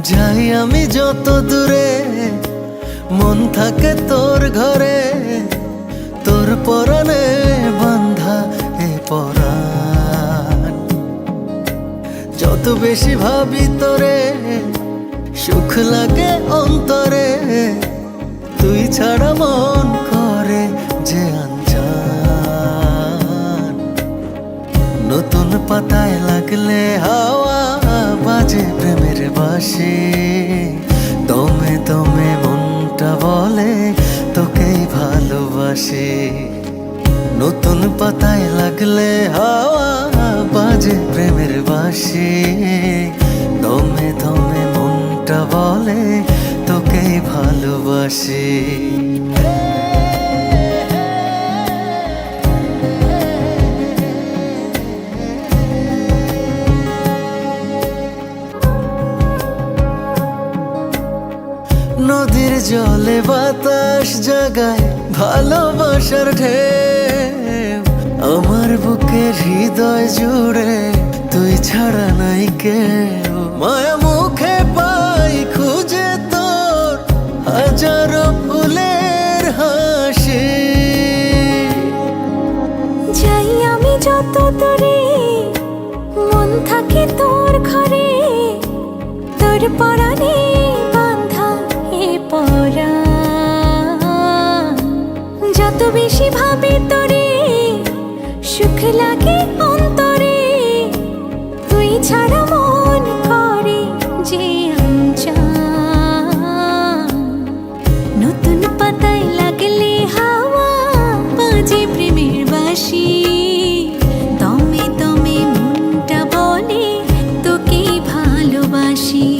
আমি যত দূরে, মন থাকে তোর ঘরে, তোর পরনে বান্ধা এ পরাণ। যত বেশি ভাবি তোরে, সুখ লাগে অন্তরে, তুই ছাড়া মন করে যে আনজান নতুন পাতায় লাগলে হাওয়া বাজে প্রেমের বাসি। দমে দমে মনটা বলে, তোকেই ভালোবাসি। নতুন পাতায় লাগলে হাওয়া বাজে প্রেমের বাসি। দমে দমে মনটা বলে, তোকেই ভালোবাসি। নদীর জলে বাতাস জাগায় ভালোবাসার ঢেউ। আমার বুকের হৃদয় জুড়ে তুই ছাড়া নাই কেউ। মায়া মুখে পাই খুঁজে তোর হাজারো ফুলের হাসি। যাই আমি যত দূরে মন থাকে তোর ঘরে, তোর পরাণে বেশি ভাবে তোরে, সুখ লাগে অন্তরে। তুই ছাড়া মন করে যে নতুন পাতায় লাগলে হাওয়া বাজে প্রেমের বাসি। দমে দমে মনটা বলে তোকে ভালোবাসি।